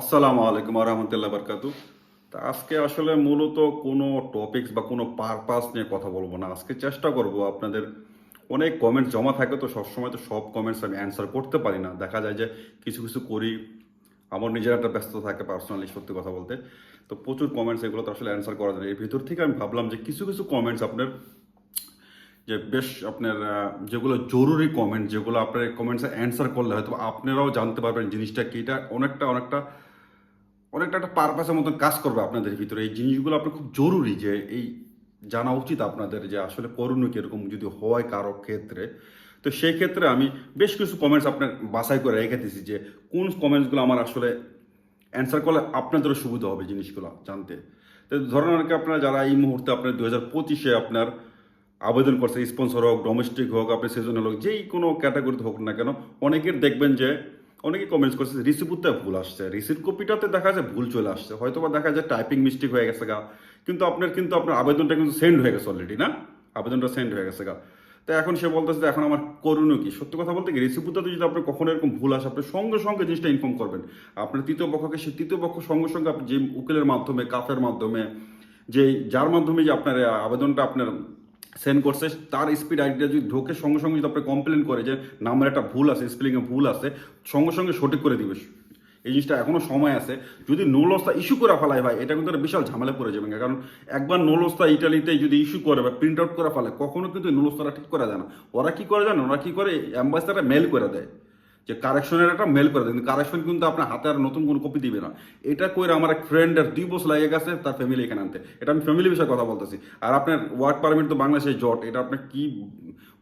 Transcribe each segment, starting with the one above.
আসসালামু আলাইকুম রহমতুল্লাহ বরকাতু তা আজকে আসলে মূলত কোনো টপিকস বা কোনো পারপাস নিয়ে কথা বলব না। আজকে চেষ্টা করব আপনাদের অনেক কমেন্টস জমা থাকে, তো সবসময় তো সব কমেন্টস আমি অ্যান্সার করতে পারি না। দেখা যায় যে কিছু কিছু করি, আমার নিজের একটা ব্যস্ত থাকে পার্সোনালি সত্যি কথা বলতে। তো প্রচুর কমেন্টস এগুলো তো আসলে অ্যান্সার করা যায়। এর ভিতর থেকে আমি ভাবলাম যে কিছু কিছু কমেন্টস আপনার, যে বেশ আপনার যেগুলো জরুরি কমেন্ট যেগুলো আপনার কমেন্টসে অ্যান্সার করলে হয়তো আপনারাও জানতে পারবেন জিনিসটা কি। এটা অনেকটা অনেকটা অনেকটা একটা পারপাসের মতন কাজ করবে আপনাদের ভিতরে। এই জিনিসগুলো আপনার খুব জরুরি যে এই জানা উচিত আপনাদের যে আসলে করণীয় কীরকম যদি হয় কারও ক্ষেত্রে। তো সেই ক্ষেত্রে আমি বেশ কিছু কমেন্টস আপনার বাছাই করে রেখে দিয়েছি যে, কোন কমেন্টসগুলো আমার আসলে অ্যান্সার করলে আপনাদেরও সুবিধা হবে জিনিসগুলো জানতে। তো ধরেন আর কি আপনারা যারা এই মুহূর্তে আপনার দু হাজার পঁচিশে আপনার আবেদন করছে স্পন্সর হোক ডোমেস্টিক হোক, আপনার সিজনাল হোক, যেই কোনো ক্যাটাগরিতে হোক না কেন, অনেকের দেখবেন যে অনেকে কমেন্টস করছে রিসিপ্টতে ভুল আসছে। রিসিপ্ট কপিটাতে দেখা যায় ভুল চলে আসছে। হয়তো বা দেখা যায় টাইপিং মিস্টেক হয়ে গেছে গা। কিন্তু আপনার কিন্তু আপনার আবেদনটা কিন্তু সেন্ড হয়ে গেছে অলরেডি না? আবেদনটা সেন্ড হয়ে গেছে গা। তো এখন সে বলতেছে এখন আমার করণীয় কি? সত্যি কথা বলতে কি রিসিপ্টতে যদি আপনার কখনো এরকম ভুল আসে, আপনি সঙ্গে সঙ্গে জিনিসটা ইনফর্ম করবেন। আপনার তৃতীয় পক্ষকে, সে তৃতীয় পক্ষ সঙ্গে সঙ্গে আপনি যে উকিলের মাধ্যমে, কাফের মাধ্যমে, যে, যার মাধ্যমে যে আপনার আবেদনটা আপনার সেন্ড করছে, তার স্পিড আইডিটা যদি ঢোকে, সঙ্গে সঙ্গে যদি আপনি কমপ্লেন করে যে নাম্বার একটা ভুল আছে স্পেলিংয়ে ভুল আছে, সঙ্গে সঙ্গে সঠিক করে দিবে। এই জিনিসটা এখনও সময় আছে। যদি নোলস্তা ইস্যু করে ফেলায় ভাই, এটা কিন্তু বিশাল ঝামেলা পড়ে যাবে, কারণ একবার নোলস্তা ইটালিতে যদি ইস্যু করে বা প্রিন্ট আউট করে ফেলে কখনো কিন্তু নোলস্তাটা ঠিক করা যায় না। ওরা কি করে জানো ওরা কি করে অ্যাম্বাসিডারটা মেল করে দেয়। যে কারেকশনের একটা মেল করে কিন্তু কারেকশন কিন্তু আপনার হাতে আর নতুন কোনো কপি দিবে না। এটা করে আমার এক ফ্রেন্ডের দুই বছর লাগে গেছে, তার ফ্যামিলি এখানে আনতে। এটা আমি ফ্যামিলি বিষয়ে কথা বলতেছি। আর আপনার ওয়ার্ক পারমিট তো বাংলাদেশে জট, এটা আপনার কি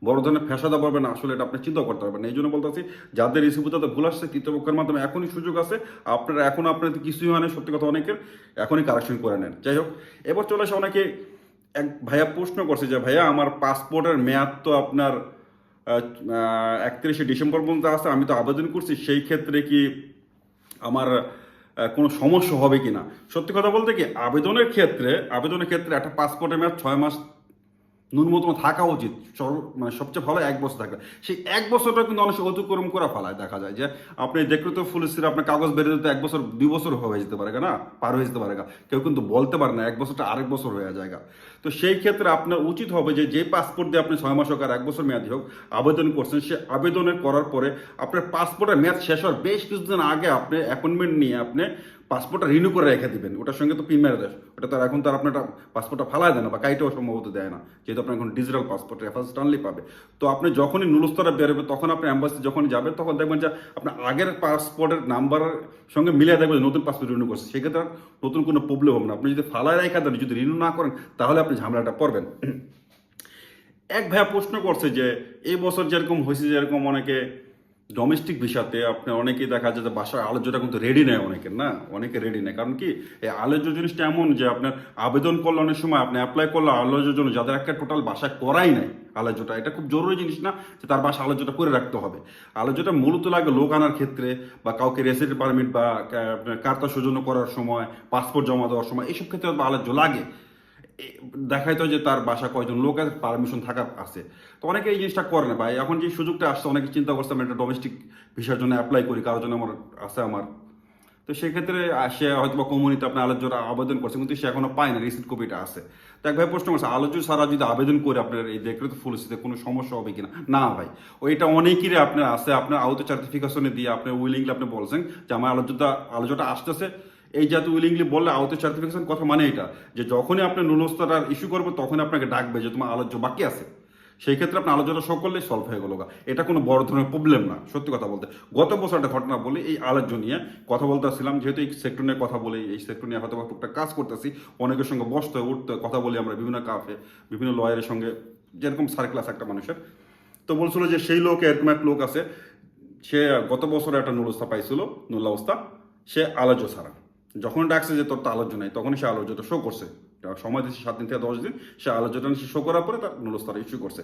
বড় ধরনের ফেসাদা পারবেন আসলে এটা আপনি চিন্তা করতে পারবেন এই জন্য বলতেছি, যাদের রিসিভুতাতে ভুল আসছে, কৃতপক্ষের মাধ্যমে এখনই সুযোগ আছে। আপনারা এখন আপনার কিছুই হয় না সত্যি কথা অনেকের, এখনই কারেকশন করে নেন। যাই হোক, এবার চলে আসে অনেকে, এক ভাইয়া প্রশ্ন করছে যে, ভাইয়া, আমার পাসপোর্টের মেয়াদ তো আপনার একত্রিশে ডিসেম্বর পর্যন্ত আছে আমি তো আবেদন করছি, সেই ক্ষেত্রে কি আমার কোনো সমস্যা হবে কি না সত্যি কথা বলতে কি, আবেদনের ক্ষেত্রে আবেদনের ক্ষেত্রে একটা পাসপোর্টের মেয়াদ ছয় মাস ন্যূনতম থাকা উচিত। মানে সবচেয়ে ভালো এক বছর থাকবে। সেই এক বছরটা কিন্তু অনেক অতিক্রম করা ফেলায়, দেখা যায় যে আপনি দেখলে তো ফুলসির আপনার কাগজ বেরিয়ে যেতে এক বছর, দুই বছর হয়ে যেতে পারে, না? পার হয়ে যেতে পারে গা। কেউ কিন্তু বলতে পারে না, এক বছরটা আরেক বছর হয়ে যায় তো সেই ক্ষেত্রে আপনার উচিত হবে যে যে পাসপোর্ট দিয়ে আপনি ছয় মাস হোক আর এক বছর মেয়াদি হোক আবেদন করছেন, সে আবেদনের করার পরে আপনার পাসপোর্টের মেয়াদ শেষ হওয়ার বেশ কিছুদিন আগে আপনি অ্যাপয়েন্টমেন্ট নিয়ে আপনি পাসপোর্টটা রিনিউ করে রেখে দিবেন। ওটার সঙ্গে তো পিন মেরে দেয় ওটা তার এখন তার আপনার পাসপোর্টটা ফালায় দেয় না বা কাইটাও সম্ভবত দেয় না। যেহেতু আপনার এখন ডিজিটাল পাসপোর্ট রেফারেন্স টানলি পাবে। তো আপনি যখনই নুলস্তরা বেরোবে তখন আপনি অ্যাম্বাসি যখন যাবে তখন দেখবেন যে আপনার আগের পাসপোর্টের নাম্বারের সঙ্গে মিলিয়ে দেখবেন নতুন পাসপোর্ট রিনিউ করছে। সেক্ষেত্রে নতুন কোনো প্রবলেম হবে না। আপনি যদি ফালায় রেখা দেন যদি রিনিউ না করেন, তাহলে আপনি ঝামেলাটা পড়বেন। এক ভাইয়া প্রশ্ন করছে যে, এই বছর যেরকম হয়েছে, যেরকম অনেকে ডোমেস্টিক ভিসাতে আপনার অনেকেই দেখা যায় যে বাসার আলোচ্যটা কিন্তু রেডি নেয় অনেকের, না? অনেকে রেডি নেয়। কারণ কি? এই আলোচ্য জিনিসটা এমন যে আপনার আবেদন করলে অনেক সময় আপনি অ্যাপ্লাই করলে আলোচ্যের জন্য যাদের একটা টোটাল বাসায় করাই নাই আলোচ্যটা এটা খুব জরুরি জিনিস না যে তার বাসা আলোচ্যটা করে রাখতে হবে। আলোচ্যটা মূলত লাগে লোক আনার ক্ষেত্রে বা কাউকে রেসিডেন্ট পারমিট বা কার্তা সৌজন্য করার সময় পাসপোর্ট জমা দেওয়ার সময় এইসব ক্ষেত্রে আলোচ্য লাগে। দেখাইতো যে তার বাসা কয়জন লোকের পারমিশন থাকার আছে। তো অনেকে এই জিনিসটা করে না ভাই। এখন যে সুযোগটা আসছে, অনেকে চিন্তা করছে, আমি একটা ডোমেস্টিক ভিসার জন্য অ্যাপ্লাই করি, কারোর জন্য আমার আছে আমার। তো সেক্ষেত্রে সে হয়তো বা কমিউনিতে আপনার আলোচনা আবেদন করছে, কিন্তু সে এখনও পায় না রিসিপ্ট কপিটা আছে। তো এক ভাই প্রশ্ন করছে, আলোচ্য ছাড়া যদি আবেদন করে আপনার এই দেখলে তো ফুলসিতে কোনো সমস্যা হবে কিনা? না ভাই, ওইটা অনেকেরই আপনার আছে। আপনার আউট সার্টিফিকেশনে দিয়ে আপনি উইলিংলি আপনি বলছেন যে, আমার আলোচনা আলোচনা আসতেছে। এই জাতীয় উইলিংলি বললে আউট সার্টিফিকেশন কথা মানে এটা, যে যখনই আপনি নুলস্তার ইস্যু করবে, তখনই আপনাকে ডাকবে যে তোমার আলোচ্য বাকি আছে। সেই ক্ষেত্রে আপনার আলোচনা সব করলেই সলভ হয়ে গেলো। এটা কোনো বড় ধরনের প্রবলেম না, সত্যি কথা বলতে। গত বছর একটা ঘটনা বলি, এই আলোচ্য নিয়ে কথা বলতে বলতেছিলাম যেহেতু এই সেক্টর নিয়ে কথা বলি, এই সেক্টর নিয়ে হয়তো বা টুকটাক কাজ করতেছি, অনেকের সঙ্গে বসতে উঠতে কথা বলি আমরা বিভিন্ন কাফে বিভিন্ন লয়ারের সঙ্গে, যেরকম সার্কেল একটা মানুষের। তো বলছিল যে সেই লোক এরকম এক লোক আছে, সে গত বছর একটা নুলস্তা পাইছিল নুলাবস্তা সে আলোচ্য ছাড়া। যখন ডাকছে যে তোর তো আলোচ্য নাই, তখনই সে আলোচ্যটা শো করছে। সময় দিচ্ছে সাত দিন থেকে দশ দিন, সে আলোচ্যটা সে শো করার পরে তার নুলস্তারা ইস্যু করছে।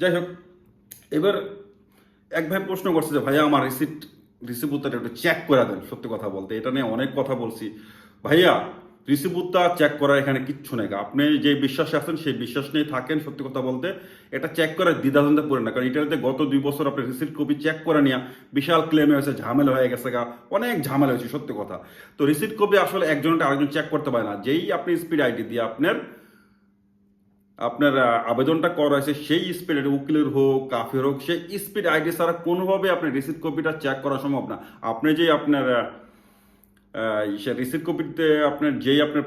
যাই হোক, এবার এক ভাই প্রশ্ন করছে যে, ভাইয়া, আমার রিসিপ্ট রিসিপ্ট উত্তরটা একটু চেক করে দেন, সত্যি কথা বলতে। এটা নিয়ে অনেক কথা বলছি। ভাইয়া রিসিভুতটা চেক করার এখানে কিচ্ছু নেই। আপনি যে বিশ্বাসে আছেন, সেই বিশ্বাস নিয়ে থাকেন, সত্যি কথা বলতে। এটা চেক করে দ্বিধাদ্বন্দ্বে পড়ে না, কারণ এটাতে গত দুই বছর আপনি রিসিপ্ট কপি চেক করে নিয়ে বিশাল ক্লেম হয়েছে, ঝামেলা হয়ে গেছে গা, অনেক ঝামেলা হয়েছে, সত্যি কথা। তো রিসিপ্ট কপি আসলে একজনটা আরেকজন চেক করতে পারে না। যেই আপনি স্পিড আইডি দিয়ে আপনার আপনার আবেদনটা করা হয়েছে, সেই স্পিড উকিলের হোক, কাফের হোক, সেই স্পিড আইডি ছাড়া কোনোভাবে আপনি রিসিপ্ট কপিটা চেক করা সম্ভব না। আপনি যে আপনার রিসিপ্ট কপিতে আপনার যেই আপনার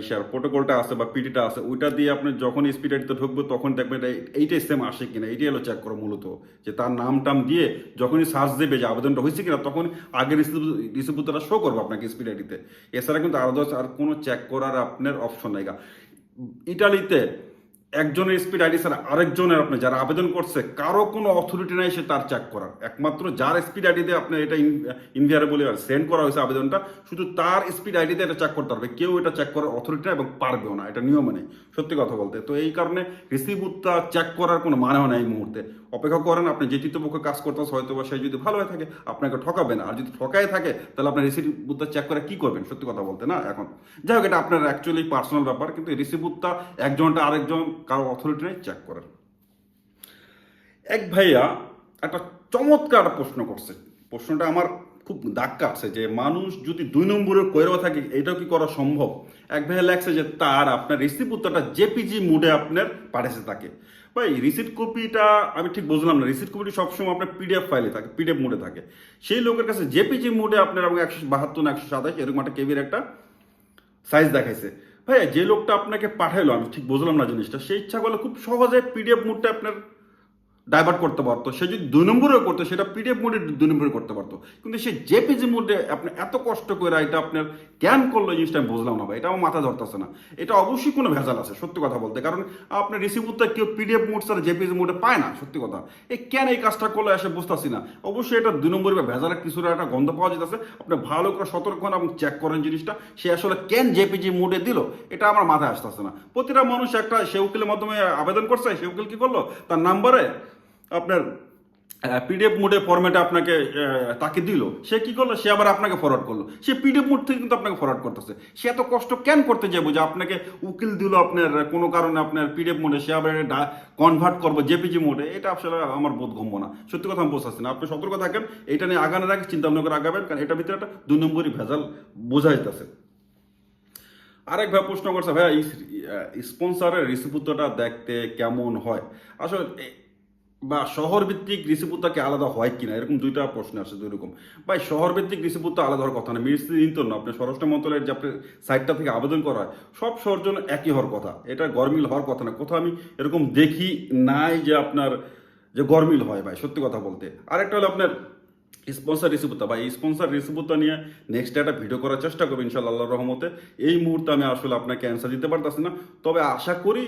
ইসার প্রোটোকলটা আছে বা পিডিটা আছে, ওইটা দিয়ে আপনি যখন স্পিড আইডিতে ঢুকবো, তখন দেখবেন এটা এইটাই সেম আসে কিনা, এইটাই হলো চেক করো মূলত। যে তার নাম টাম দিয়ে যখনই সার্চ দেবে যে আবেদনটা হয়েছে কিনা, তখন আগে রিসিপ্টটা শো করব আপনাকে স্পিড আইডিতে এছাড়া কিন্তু আলাদা আর কোনো চেক করার আপনার অপশন নাই ইটালিতে একজনের স্পিড আইডি ছাড়া আরেকজনের আপনি যারা আবেদন করছে, কারও কোনো অথরিটি নাই সে তার চেক করার। একমাত্র যার স্পিড আইডিতে আপনার এটা ইনভিয়ারেবলি সেন্ড করা হয়েছে আবেদনটা, শুধু তার স্পিড আইডিতে এটা চেক করতে পারবে। কেউ এটা চেক করার অথরিটি এবং পারবেও না, এটা নিয়মে নেই। সত্যি কথা বলতে, তো এই কারণে রিসিভুটটা চেক করার কোনো মানে হয় না এই মুহূর্তে। অপেক্ষা করেন, আপনি যে তৃতীয়পক্ষে কাজ করতেছে হয়তো বা সেই যদি ভালো হয়ে থাকে, আপনাকে ঠকাবে না আর যদি ঠকায় থাকে, তাহলে আপনার রিসিভ বুথটা চেক করে কি করবেন? সত্যি কথা বলতে, না? এখন যাই হোক, এটা আপনার অ্যাকচুয়ালি পার্সোনাল ব্যাপার, কিন্তু রিসিভ বুথটা একজনটা আরেকজন কারও অথরিটি নেই চেক করেন। এক ভাইয়া একটা চমৎকার প্রশ্ন করছে। প্রশ্নটা আমার খুব দাগ কাটছে যে, মানুষ যদি দুই নম্বরে কইরেও থাকে এটাও কি করা সম্ভব? এক ভাইয়া লেখছে যে, তার আপনার রিসিভ উত্তরটা জেপিজি মুডে আপনার পাঠিয়েছে তাকে। ভাই রিসিপ্ট কপিটা আমি ঠিক বুঝলাম না। রিসিপ্ট কপিটি সবসময় আপনার পিডিএফ ফাইলে থাকে পিডিএফ মোডে থাকে। সেই লোকের কাছে জেপিজি মোডে আপনার এবং একশো বাহাত্তর একশো সাতাশ এরকম একটা কেবির একটা সাইজ দেখাইছে। ভাইয়া, যে লোকটা আপনাকে পাঠাইলো, আমি ঠিক বুঝলাম না জিনিসটা সেই ইচ্ছা করলে খুব সহজে পিডিএফ মুডটা আপনার ডাইভার্ট করতে পারতো, সে যদি দুই নম্বরেও করতো, সেটা পিডিএফ মোডে দুই নম্বরে করতে পারতো। কিন্তু সে জেপিজি মোডে আপনি এত কষ্ট করে এটা আপনার ক্যান করল জিনিসটা আমি বুঝলাম না ভাই এটা আমার মাথা ধরতেছে না। এটা অবশ্যই কোনো ভেজাল আছে, সত্যি কথা বলতে, কারণ আপনার রিসিভুরটা কেউ পিডিএফ মোড ছাড়া জেপিজি মোডে পায় না, সত্যি কথা। এই ক্যান এই কাজটা করলে এসে বুঝতেছি না। অবশ্যই এটা দুই নম্বরে বা ভেজালের কিছুর একটা গন্ধ পাওয়া যেতেছে, আপনি ভালো করে সতর্ক হন এবং চেক করেন জিনিসটা, সে আসলে কেন জেপিজি মোডে দিল, এটা আমার মাথায় আসতেছে না। প্রতিটা মানুষ একটা, সে উকিলের মাধ্যমে আবেদন করছে, সে উকিল কি করল? তার নাম্বারে আপনার পিডিএফ মোডে ফরম্যাটে আপনাকে তাকে দিল। সে কি করল? সে আবার আপনাকে ফরওয়ার্ড করল। সে পিডিএফ মোড থেকে কিন্তু আপনাকে ফরওয়ার্ড করতেছে। সে এত কষ্ট কেন করতে যাব যে আপনাকে উকিল দিল আপনার, কোনো কারণে আপনার পিডিএফ মোডে সে আবার কনভার্ট করব জেপিজি মোডে এটা আসলে আমার বোধ গম্য না। সত্যি কথা আমি বোঝাচ্ছি না। আপনি সতর্ক থাকেন। এটা নিয়ে আগানোর আগে চিন্তা ভাবনা করে আগাবেন, কারণ এটার ভিতরে একটা দুই নম্বরই ভেজাল বোঝা যেতেছে আরেক ভাই প্রশ্ন করছে, ভাইয়া স্পন্সারের রিসিপুত্রটা দেখতে কেমন হয়? আসলে বা শহর ভিত্তিক রিসিপুত্রাকে আলাদা হয় কিনা? এরকম দুইটা প্রশ্ন আসে দুই রকম। ভাই শহর ভিত্তিক রিসিপুত্র আলাদা হওয়ার কথা না। মিনিস্ট্রি তো না। আপনার স্বরাষ্ট্র মন্ত্রণালয়ের যে আপনার সাইটটা থেকে আবেদন করা হয়, সব শহর জন্য একই হওয়ার কথা। এটা গরমিল হওয়ার কথা না। কোথাও আমি এরকম দেখি নাই যে আপনার, যে গরমিল হয় ভাই, সত্যি কথা বলতে। আরেকটা হলো আপনার স্পন্সার রিসিপুতা বা এই স্পন্সার রিসিপুতা নিয়ে নেক্সট একটা ভিডিও করার চেষ্টা করব ইনশাল্লাহ আল্লাহর রহমতে। এই মুহূর্তে আমি আসলে আপনাকে অ্যান্সার দিতে পারতেছি না। তবে আশা করি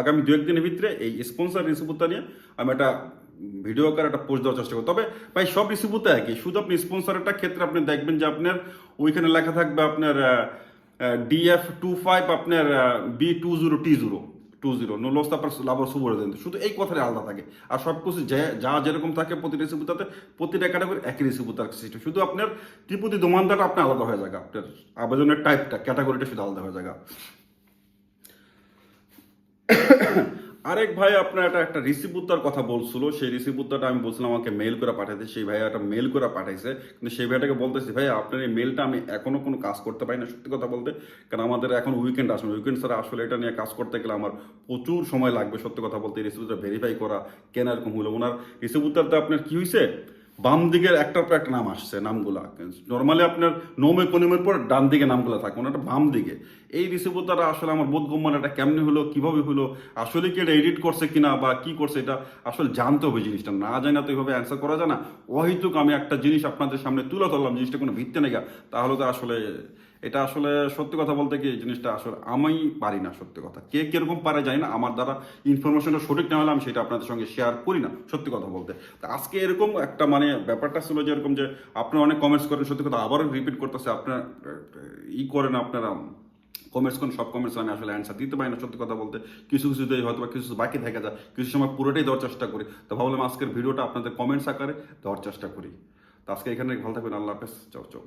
আগামী দু একদিনের ভিতরে এই স্পন্সার রিসিপুতা নিয়ে আমি একটা ভিডিও আকারে একটা পোস্ট দেওয়ার চেষ্টা করব। তবে ভাই, সব রিসিপুতে একই। শুধু আপনি স্পন্সারটা ক্ষেত্রে আপনি দেখবেন যে আপনার ওইখানে লেখা থাকবে আপনার ডিএফ টু ফাইভ আপনার B two zero T zero two zero no loss তারপর লাভর দেন শুধু এই কথাটা আলাদা থাকে। আর সব কিছু যে- যেরকম থাকে প্রতি রেসিপিটাতে প্রতিটা ক্যাটাগরি একই রেসিপিতার সিস্টেম শুধু আপনার ত্রিপুতি দোমানদাটা আপনার আলাদা হয়ে যাবে আপনার আবেদনের টাইপটা ক্যাটাগরিটা শুধু আলাদা হয়ে যাবে আরেক ভাই আপনার একটা একটা রিসিপুত্তার কথা বলছিল, সেই রিসিপুত্তাটা আমি বলছিলাম আমাকে মেল করে পাঠাইছে, সেই ভাই একটা মেল করে পাঠাইছে, কিন্তু সেই ভাইটাকে বলতেছি ভাই আপনার এই মেলটা আমি এখনও কোনো কাজ করতে পারি না, সত্যি কথা বলতে, কারণ আমাদের এখন উইকেন্ড আসবে উইকেন্ড স্যার আসলে এটা নিয়ে কাজ করতে গেলে আমার প্রচুর সময় লাগবে, সত্যি কথা বলতে রিসিপুত্তার ভেরিফাই করা কেনার এরকম হলো ওনার রিসিপুত্তারটা আপনার কী হয়েছে বাম দিকের একটার পর একটা নাম আসছে, নামগুলো। নর্মালি আপনার নোমে কোনিমের পর ডান দিকে নামগুলো থাকে ওনাটা বাম দিকে। এই রিসিপোতারা আসলে আমার বোধগম্য এটা কেমনি হলো, কীভাবে হলো, আসলে কি এটা এডিট করছে কিনা বা কি করছে এটা আসলে জানতে হবে জিনিসটা। না জানি তো এইভাবে অ্যান্সার করা যায় না। অহেতুক আমি একটা জিনিস আপনাদের সামনে তুলে ধরলাম, জিনিসটা কোনো ভিত্তি নেই তাহলে তো আসলে এটা আসলে সত্যি কথা বলতে কি, এই জিনিসটা আসলে আমি পারি না সত্যি কথা। কে কীরকম পারে যায় না, আমার দ্বারা ইনফরমেশনটা সঠিক না হলে আমি সেটা আপনাদের সঙ্গে শেয়ার করি না, সত্যি কথা বলতে। তা আজকে এরকম একটা মানে ব্যাপারটা ছিল যে এরকম যে আপনি অনেক কমেন্টস করেন, সত্যি কথা আবারও রিপিট করতেছে, আপনার ই করেন আপনারা কমেন্টস কোন সব কমেন্টস আমি আসলে অ্যান্সার দিতে পারি না সত্যি কথা বলতে। কিছু কিছু কিছুতেই হয়তো কিছু বাকি থেকে যায়, কিছু সময় পুরোটাই দেওয়ার চেষ্টা করি। তো ভাবলাম আজকের ভিডিওটা আপনাদের কমেন্টস আকারে দেওয়ার চেষ্টা করি। তো আজকে এখানে ভালো থাকবেন, আল্লাহ হাফেজ, চাও চাও।